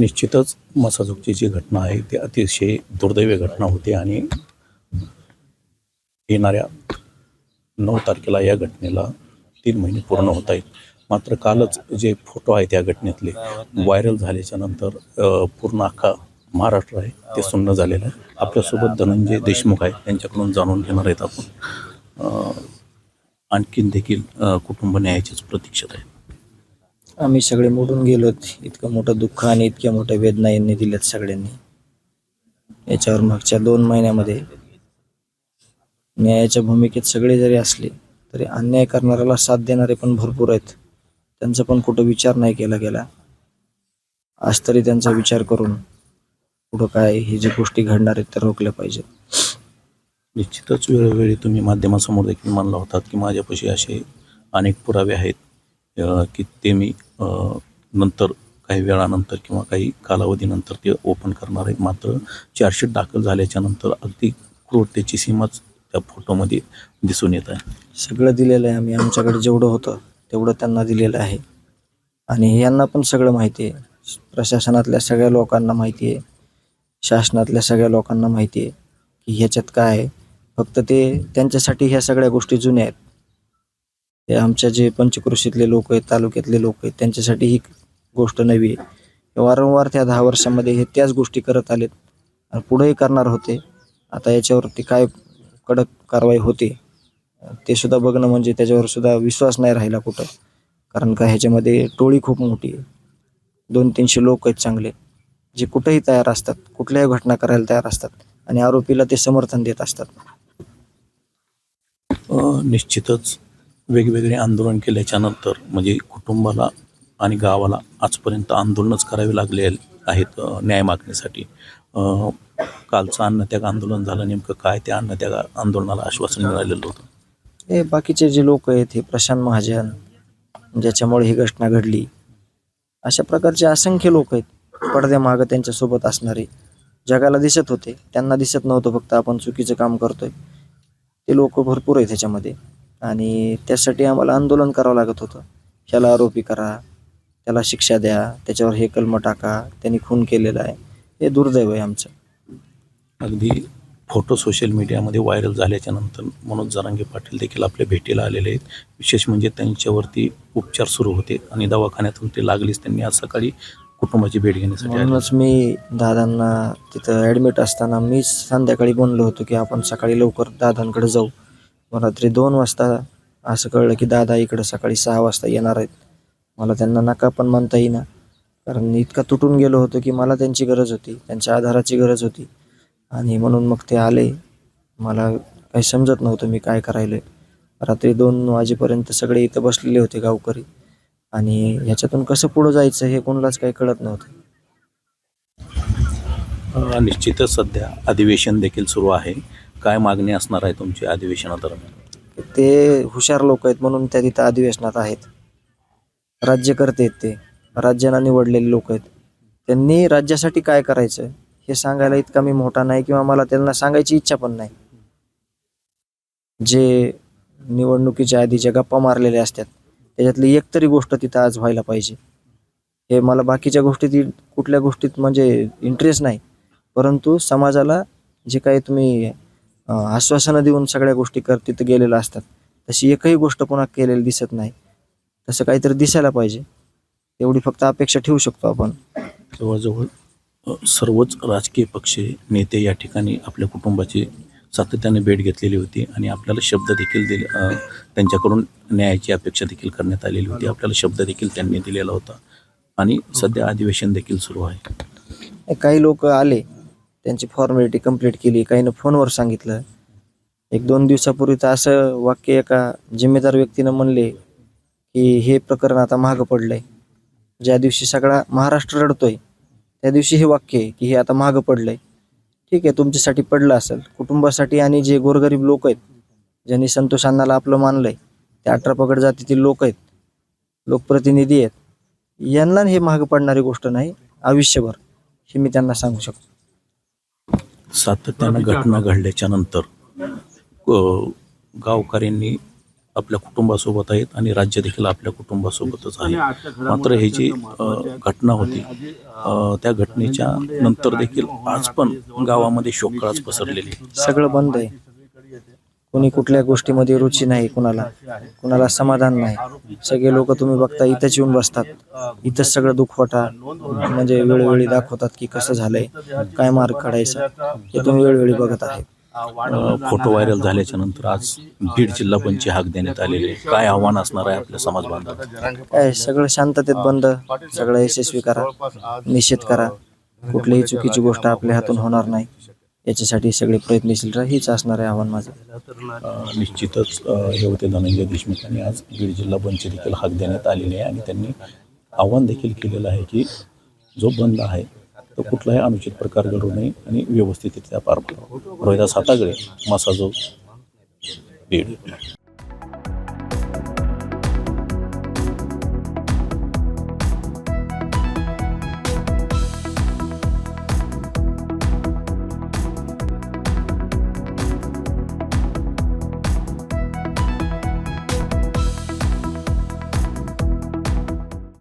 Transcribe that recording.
निश्चितच मसाजोगची जी घटना आहे ती अतिशय दुर्दैवी घटना होती आणि येणाऱ्या नऊ तारखेला या घटनेला तीन महिने पूर्ण होत आहेत. मात्र कालच जे फोटो आहेत या घटनेतले व्हायरल झाल्याच्यानंतर पूर्ण अख्खा महाराष्ट्र आहे ते सुन्न झालेलं आहे. आपल्यासोबत धनंजय देशमुख आहेत त्यांच्याकडून जाणून घेणार आहेत आपण. आणखीन देखील कुटुंब न्यायाचीच प्रतीक्षेत आहे. आम्ही सगळे मोडून गेलोत. इतकं मोठं दुःख आणि इतक्या मोठ्या वेदना यांनी दिल्यात सगळ्यांनी. याच्यावर मागच्या दोन महिन्यामध्ये न्यायाच्या भूमिकेत सगळे जरी असले तरी अन्याय करणाऱ्याला साथ देणारे पण भरपूर आहेत. त्यांचा पण कुठं विचार नाही केला गेला. आज तरी त्यांचा विचार करून कुठं काय ही जी गोष्टी घडणार आहेत त्या रोखल्या पाहिजेत निश्चितच वेळोवेळी तुम्ही माध्यमासमोर देखील मानला होतात की माझ्यापाशी असे अनेक पुरावे आहेत की ते मी नंतर काही वेळानंतर किंवा काही कालावधीनंतर ते ओपन करणार आहे. मात्र चार्जशीट दाखल झाल्याच्यानंतर अगदी क्रूरतेची सीमाच त्या फोटोमध्ये दिसून येत आहे. सगळं दिलेलं आहे आम्ही. आमच्याकडे जेवढं होतं तेवढं त्यांना दिलेलं आहे. आणि यांना पण सगळं माहिती आहे. प्रशासनातल्या सगळ्या लोकांना माहिती आहे. शासनातल्या सगळ्या लोकांना माहिती आहे की ह्याच्यात काय आहे. फक्त ते त्यांच्यासाठी ह्या सगळ्या गोष्टी जुन्या आहेत. हे आमच्या जे पंचकृषीतले लोक आहेत तालुक्यातले लोक आहेत त्यांच्यासाठी ही गोष्ट नवी आहे. वारंवार त्या दहा वर्षामध्ये हे त्याच गोष्टी करत आलेत. आणि पुढेही करणार होते. आता याच्यावरती काय कडक कारवाई होते ते सुद्धा बघणं म्हणजे त्याच्यावर सुद्धा विश्वास नाही राहिला कुठं. कारण का ह्याच्यामध्ये टोळी खूप मोठी आहे. दोन तीनशे लोक आहेत चांगले जे कुठेही तयार असतात कुठल्याही घटना करायला तयार असतात आणि आरोपीला ते समर्थन देत असतात. निश्चितच. वेगवेगळे आंदोलन केल्याच्यानंतर म्हणजे कुटुंबाला आणि गावाला आजपर्यंत आंदोलनच करावे लागले आहेत न्याय मागण्यासाठी कालचं अन्नत्याग आंदोलन झालं नेमकं काय त्या अन्नत्याग आंदोलनाला आश्वासन मिळालेलं होतं? हे बाकीचे जे लोक आहेत हे प्रशांत महाजन ज्याच्यामुळे ही घटना घडली अशा प्रकारचे असंख्य लोक आहेत पडद्यामागं त्यांच्यासोबत असणारे. जगाला दिसत होते त्यांना दिसत नव्हतं फक्त आपण चुकीचं काम करतोय. ते लोक भरपूर आहेत ह्याच्यामध्ये. आणि त्यासाठी आम्हाला आंदोलन करावं लागत होतं. ह्याला आरोपी करा त्याला शिक्षा द्या त्याच्यावर हे कलम टाका त्यांनी खून केलेला आहे. हे दुर्दैव आहे आमचं. अगदी फोटो सोशल मीडियामध्ये व्हायरल झाल्याच्यानंतर मनोज जरांगे पाटील देखील आपल्या भेटीला आलेले आहेत. विशेष म्हणजे त्यांच्यावरती उपचार सुरू होते आणि दवाखान्यातून ते लागलीच. त्यांनी आज सकाळी कुटुंबाची भेट घेण्यासाठी. म्हणूनच मी दादांना तिथं ॲडमिट असताना मी संध्याकाळी बोललो होतो की आपण सकाळी लवकर दादांकडे जाऊ. रात्री दोन वाजता असं कळलं की दादा इकडं सकाळी सहा वाजता येणार आहेत. मला त्यांना नका पण म्हणता येईना. कारण इतका तुटून गेलो होतो की मला त्यांची गरज होती त्यांच्या आधाराची गरज होती. आणि म्हणून मग ते आले. मला काही समजत नव्हतं मी काय करायलं रात्री दोन वाजेपर्यंत सगळे इथं बसलेले होते गावकरी. आणि ह्याच्यातून कसं पुढं जायचं हे कोणालाच काही कळत नव्हतं. निश्चितच सध्या अधिवेशन देखील सुरू आहे. काय मागणी असणार आहे तुमची अधिवेशनादरम्यान? ते हुशार लोक आहेत म्हणून त्या तिथं अधिवेशनात आहेत. राज्यकर्ते आहेत ते. राज्यांना निवडलेले लोक आहेत. त्यांनी राज्यासाठी काय करायचं हे सांगायला इतका मी मोठा नाही किंवा मला त्यांना सांगायची इच्छा पण नाही. जे निवडणुकीच्या आधी ज्या गप्पा मारलेल्या असतात त्याच्यातली एक तरी गोष्ट तिथं आज व्हायला पाहिजे. हे मला बाकीच्या गोष्टीत कुठल्या गोष्टीत म्हणजे इंटरेस्ट नाही. परंतु समाजाला जे काही तुम्ही आश्वासनं देऊन सगळ्या गोष्टी कर तिथं गेलेल्या असतात. तशी एकही गोष्ट पुन्हा केलेली दिसत नाही. तसं काहीतरी दिसायला पाहिजे. एवढी फक्त अपेक्षा ठेवू शकतो आपण. जवळजवळ सर्वच राजकीय पक्ष नेते या ठिकाणी आपल्या कुटुंबाची सातत्याने भेट घेतलेली होती आणि आपल्याला शब्द देखील दिले त्यांच्याकडून न्यायाची अपेक्षा देखील करण्यात आलेली होती. आपल्याला शब्द देखील त्यांनी दिलेला होता. आणि सध्या अधिवेशन देखील सुरू आहे. काही लोक आले. त्यांची फॉर्मॅलिटी कंप्लीट केली काहीनं फोनवर सांगितलं. एक दोन दिवसापूर्वी तर असं वाक्य एका जिम्मेदार व्यक्तीनं म्हणले की हे प्रकरण आता मागं पडलंय. ज्या दिवशी सगळा महाराष्ट्र रडतोय त्या दिवशी हे वाक्य आहे की हे आता मागं पडलंय. ठीक आहे तुमच्यासाठी पडलं असेल. कुटुंबासाठी आणि जे गोरगरीब लोक आहेत ज्यांनी संतोष अण्णाला आपलं मानलंय ते अठरा पगड जातीतील लोक आहेत लोकप्रतिनिधी आहेत यांना हे महाग पडणारी गोष्ट नाही आयुष्यभर. हे मी त्यांना सांगू शकतो. सातत्यानं घटना घडल्याच्या नंतर गावकऱ्यांनी आपल्या कुटुंबासोबत आहेत आणि राज्य देखील आपल्या कुटुंबासोबतच आहे. मात्र ही जी घटना होती त्या घटनेच्या नंतर देखील आज पण गावामध्ये शोककळाच पसरलेली. सगळं बंद आहे. कोणी कुठल्या गोष्टीमध्ये रुची नाही कुणाला. कुणाला समाधान नाही. सगळे लोक तुम्ही बघता इथंच येऊन बसतात. इथंच सगळं दुखवटा म्हणजे वेळोवेळी दाखवतात की कसं झालंय काय मार्ग काढायचा हे तुम्ही वेळोवेळी बघत आहे फोटो व्हायरल झाल्याच्यानंतर आज बीड जिल्हा पंची हाक देण्यात आलेली काय आव्हान असणार आहे आपल्या समाज बांधवांना? काय सगळं शांततेत बंद सगळं यशस्वी करा निषेध करा. कुठलीही चुकीची गोष्ट आपल्या हातून होणार नाही. याच्यासाठी सगळे प्रयत्नशील राहा. हेच असणार आहे आव्हान माझं. निश्चितच हे होते धनंजय देशमुख यांनी आज बीड जिल्हा बंदचे देखील हाक देण्यात आलेले आहे आणि त्यांनी आव्हान देखील केलेलं आहे की जो बंद आहे तो कुठलाही अनुचित प्रकार घडू नये आणि व्यवस्थितरित्या पार पडावा. रोहिदास हातागळे मासाजो बीड.